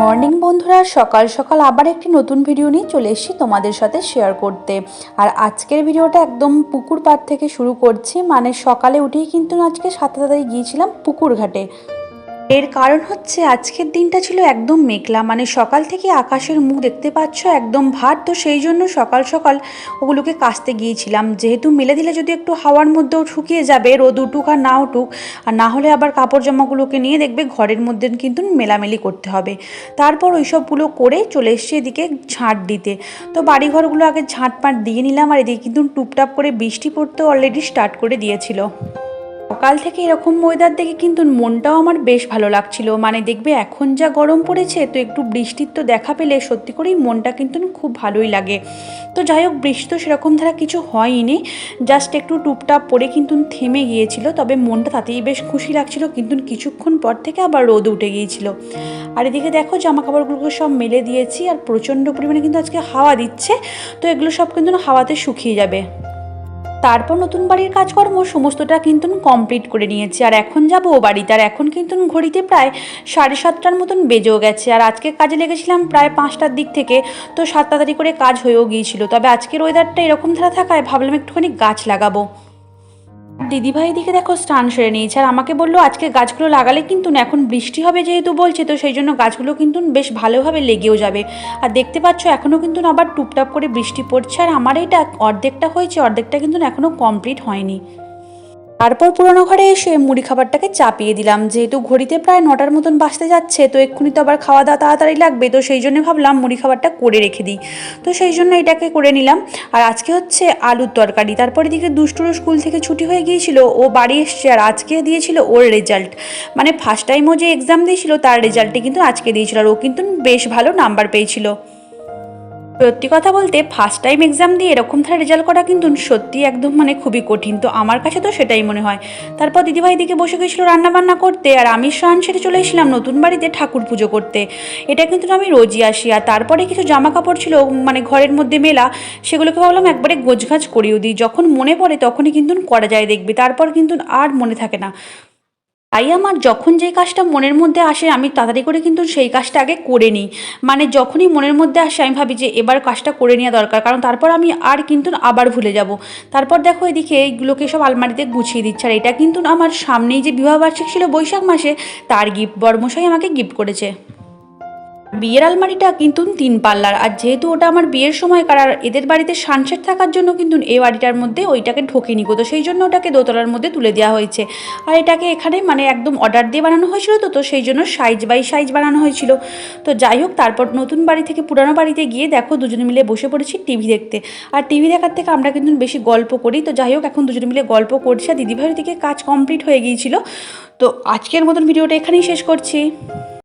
Morning বন্ধুরা, সকাল সকাল আবার একটি নতুন ভিডিও নিয়ে চলে এসেছি তোমাদের সাথে শেয়ার করতে। আর আজকের ভিডিওটা একদম পুকুর পাড় থেকে শুরু করছি। মানে সকালে উঠেই কিন্তু আজকে সাথে সাথে গিয়েছিলাম পুকুর ঘাটে। এর কারণ হচ্ছে আজকের দিনটা ছিল একদম মেঘলা মানে সকাল থেকে আকাশের মুখ দেখতে পাচ্ছ একদম ভার, তো সেই জন্য সকাল সকাল ওগুলোকে কাচতে গিয়েছিলাম। যেহেতু মেলে দিলে যদি একটু হাওয়ার মধ্যেও শুকিয়ে যাবে, রোদ উঠুক আর না উঠুক, আর না হলে আবার কাপড় জামাগুলোকে নিয়ে দেখবে ঘরের মধ্যে কিন্তু মেলামেলি করতে হবে। তারপর ওই সবগুলো করে চলে এসছি এদিকে ঝাঁট দিতে। তো বাড়িঘরগুলো আগে ঝাঁট পাট দিয়ে নিলাম, আর এদিকে কিন্তু টুপটাপ করে বৃষ্টি পড়তে অলরেডি স্টার্ট করে দিয়েছিল। সকাল থেকে এরকম ওয়েদার দেখে কিন্তু মনটাও আমার বেশ ভালো লাগছিল। মানে দেখবে এখন যা গরম পড়েছে, তো একটু বৃষ্টির তো দেখা পেলে সত্যি করেই মনটা কিন্তু খুব ভালোই লাগে। তো যাই হোক, বৃষ্টি তো সেরকম ধারা কিছু হয়নি। জাস্ট একটু টুপটাপ পরে কিন্তু থেমে গিয়েছিল, তবে মনটা তাতেই বেশ খুশি লাগছিল। কিন্তু কিছুক্ষণ পর থেকে আবার রোদ উঠে গিয়েছিল। আর এদিকে দেখো জামা কাপড়গুলোকে সব মেলে দিয়েছি, আর প্রচণ্ড পরিমাণে কিন্তু আজকে হাওয়া দিচ্ছে, তো এগুলো সব কিন্তু হাওয়াতে শুকিয়ে যাবে। তারপর নতুন বাড়ির কাজকর্ম সমস্তটা কিন্তু কমপ্লিট করে নিয়েছি। আর এখন যাব ও বাড়িতে। আর এখন কিন্তু ঘড়িতে প্রায় সাড়ে সাতটার মতন বেজেও গেছে। আর আজকে কাজে লেগেছিলাম প্রায় পাঁচটার দিক থেকে। তো সাত তাড়াতাড়ি করে কাজ হয়েও গিয়েছিল। তবে আজকের ওয়েদারটা এরকম ধারা থাকায় ভাবলাম একটুখানি গাছ লাগাবো। দিদিভাই দিকে দেখো স্টান সেরে নিয়েছে। আর আমাকে বলল, আজকে গাছগুলো লাগালে কিন্তু না, এখন বৃষ্টি হবে যেহেতু বলছে, তো সেই জন্য গাছগুলো কিন্তু বেশ ভালোভাবে লেগেও যাবে। আর দেখতে পাচ্ছ, এখনও কিন্তু আবার টুপটাপ করে বৃষ্টি পড়ছে। আর আমার এইটা অর্ধেকটা হয়েছে, অর্ধেকটা কিন্তু এখনও কমপ্লিট হয়নি। তারপর পুরোনো ঘরে এসে মুড়ি খাবারটাকে চাপিয়ে দিলাম। যেহেতু ঘড়িতে প্রায় নটার মতন বাঁচতে যাচ্ছে, তো এক্ষুনি তো আবার খাওয়া দাওয়া তাড়াতাড়ি লাগবে, তো সেই জন্য ভাবলাম মুড়ি খাবারটা করে রেখে দিই। তো সেই জন্য এটাকে করে নিলাম। আর আজকে হচ্ছে আলুর তরকারি। তারপরে দিকে দুষ্টুরও স্কুল থেকে ছুটি হয়ে গিয়েছিল, ও বাড়ি এসছে আর আজকে দিয়েছিল ওর রেজাল্ট। মানে ফার্স্ট টাইম ও যে এক্সাম দিয়েছিল, তার রেজাল্টে কিন্তু আজকে দিয়েছিল, আর ও কিন্তু বেশ ভালো নাম্বার পেয়েছিল। সত্যি কথা বলতে ফার্স্ট টাইম এক্সাম দিয়ে এরকম ধারা রেজাল্ট করা কিন্তু সত্যি একদম মানে খুবই কঠিন। তো আমার কাছে তো সেটাই মনে হয়। তারপর দিদিভাই দিকে বসে গেছিল রান্নাবান্না করতে, আর আমি স্নান সেরে চলে এসেছিলাম নতুন বাড়িতে ঠাকুর পুজো করতে। এটা কিন্তু আমি রোজই আসি, আর তারপরে কিছু জামা কাপড় ছিল মানে ঘরের মধ্যে মেলা, সেগুলোকে ভাবলাম একবারে গোছগাছ করিয়েও দিই। যখন মনে পড়ে তখনই কিন্তু করা যায় দেখবে, তারপর কিন্তু আর মনে থাকে না। তাই আমার যখন যে কাজটা মনের মধ্যে আসে, আমি তাড়াতাড়ি করে কিন্তু সেই কাজটা আগে করে নিই। মানে যখনই মনের মধ্যে আসে, আমি ভাবি যে এবার কাজটা করে নেওয়া দরকার, কারণ তারপর আমি আর কিন্তু আবার ভুলে যাব। তারপর দেখো এদিকে এইগুলোকে সব আলমারিতে গুছিয়ে দিচ্ছে, আর এটা কিন্তু আমার সামনেই যে বিবাহবার্ষিক ছিল বৈশাখ মাসে, তার গিফট বর্মশাই আমাকে গিফট করেছে। বিয়ের আলমারিটা কিন্তু তিন পাল্লার। আর যেহেতু ওটা আমার বিয়ের সময় আর এদের বাড়িতে সানসেট থাকার জন্য কিন্তু এই বাড়িটার মধ্যে ওইটাকে ঢোকে নিগো তো সেই জন্য ওটাকে দোতলার মধ্যে তুলে দেওয়া হয়েছে। আর এটাকে এখানে মানে একদম অর্ডার দিয়ে বানানো হয়েছিল তো তো সেই জন্য সাইজ বাই সাইজ বানানো হয়েছিল। তো যাই হোক, তারপর নতুন বাড়ি থেকে পুরানো বাড়িতে গিয়ে দেখো দুজনে মিলে বসে পড়েছি টিভি দেখতে। আর টিভি দেখার থেকে আমরা কিন্তু বেশি গল্প করি। তো যাই হোক, এখন দুজনে মিলে গল্প করছি। আর দিদিভাইয়ের দিকে কাজ কমপ্লিট হয়ে গিয়েছিল। তো আজকের মতন ভিডিওটা এখানেই শেষ করছি।